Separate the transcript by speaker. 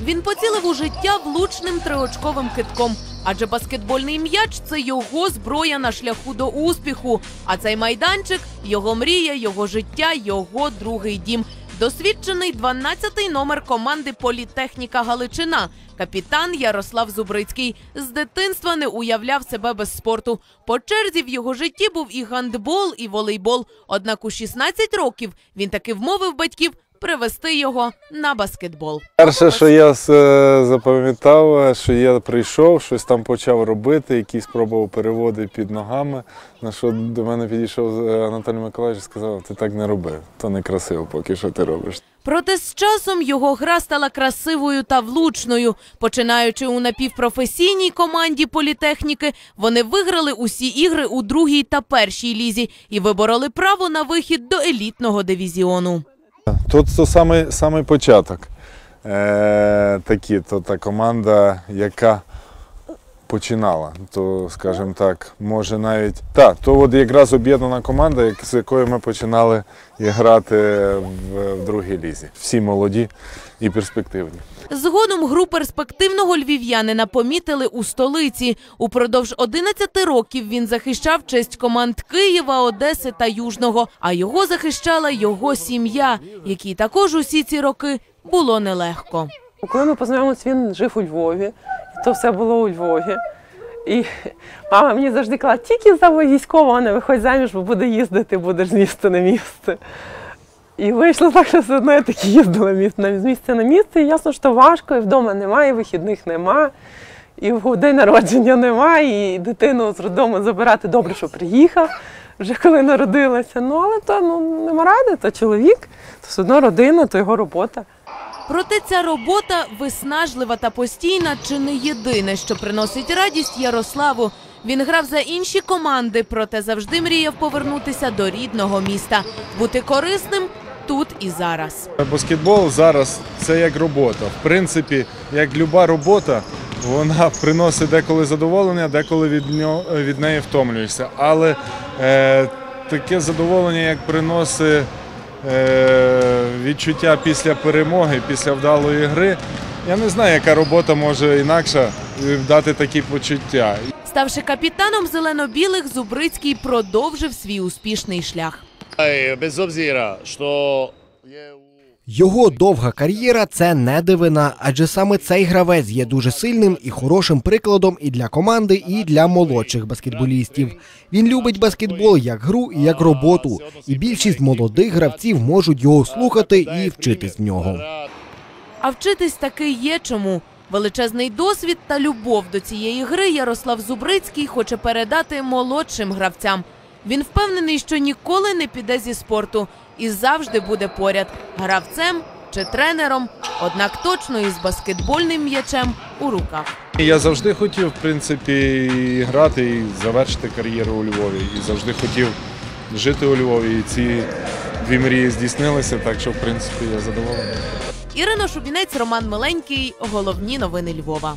Speaker 1: Він поцілив у життя влучним триочковим китком. Адже баскетбольний м'яч це його зброя на шляху до успіху. А цей майданчик його мрія, його життя, його другий дім. Досвідчений 12-й номер команди Політехніка Галичина. Капітан Ярослав Зубрицький з дитинства не уявляв себе без спорту. По черзі в його житті був і гандбол, і волейбол. Однак у 16 років він таки вмовив батьків привести його на баскетбол.
Speaker 2: Перше, що я запам'ятав, що я прийшов, щось там почав робити, якісь спробував переводи під ногами. На що до мене підійшов е, Анатолій Миколаївич і сказав, ти так не роби, то не красиво поки що ти робиш.
Speaker 1: Проте з часом його гра стала красивою та влучною. Починаючи у напівпрофесійній команді політехніки, вони виграли усі ігри у другій та першій лізі і вибороли право на вихід до елітного дивізіону.
Speaker 2: Тут то самий, самий початок. Е, такі, то та команда, яка починала. То, скажімо так, може навіть. Так, то от якраз об'єднана команда, як- з якою ми починали і грати в, в другій лізі. Всі молоді і перспективні.
Speaker 1: Згодом гру перспективного львів'янина помітили у столиці. Упродовж 11 років він захищав честь команд Києва, Одеси та Южного. А його захищала його сім'я, якій також усі ці роки було нелегко.
Speaker 3: Коли ми познайомилися, він жив у Львові, то все було у Львові. І мама мені завжди казала, тільки за військового не виходь заміж, бо буде їздити, будеш з міста на місце. І вийшло так, що все одно я таки їздила з місця на місце. І ясно, що важко, і вдома немає, і вихідних нема, і в день народження немає, і дитину з роддому забирати добре, що приїхав, вже коли народилася. Ну, але то ну, нема ради, то чоловік, то все одно родина, то його робота.
Speaker 1: Проте ця робота виснажлива та постійна чи не єдине, що приносить радість Ярославу. Він грав за інші команди, проте завжди мріяв повернутися до рідного міста, бути корисним тут і зараз.
Speaker 2: Баскетбол зараз це як робота. В принципі, як люба робота, вона приносить деколи задоволення, деколи від, нього, від неї втомлюєшся. Але е, таке задоволення, як приносить відчуття після перемоги, після вдалої гри. Я не знаю, яка робота може інакше дати такі почуття.
Speaker 1: Ставши капітаном зелено-білих, Зубрицький продовжив свій успішний шлях.
Speaker 4: Е, Без обзіра, що є
Speaker 5: Його довга кар'єра це не дивина, адже саме цей гравець є дуже сильним і хорошим прикладом і для команди, і для молодших баскетболістів. Він любить баскетбол як гру і як роботу, і більшість молодих гравців можуть його слухати і вчитись в нього.
Speaker 1: А вчитись таки є чому. Величезний досвід та любов до цієї гри Ярослав Зубрицький хоче передати молодшим гравцям. Він впевнений, що ніколи не піде зі спорту і завжди буде поряд гравцем чи тренером, однак точно із баскетбольним м'ячем у руках.
Speaker 2: Я завжди хотів, в принципі, і грати і завершити кар'єру у Львові. І завжди хотів жити у Львові. І ці дві мрії здійснилися, так що, в принципі, я задоволений.
Speaker 1: Ірина Шубінець, Роман Миленький. Головні новини Львова.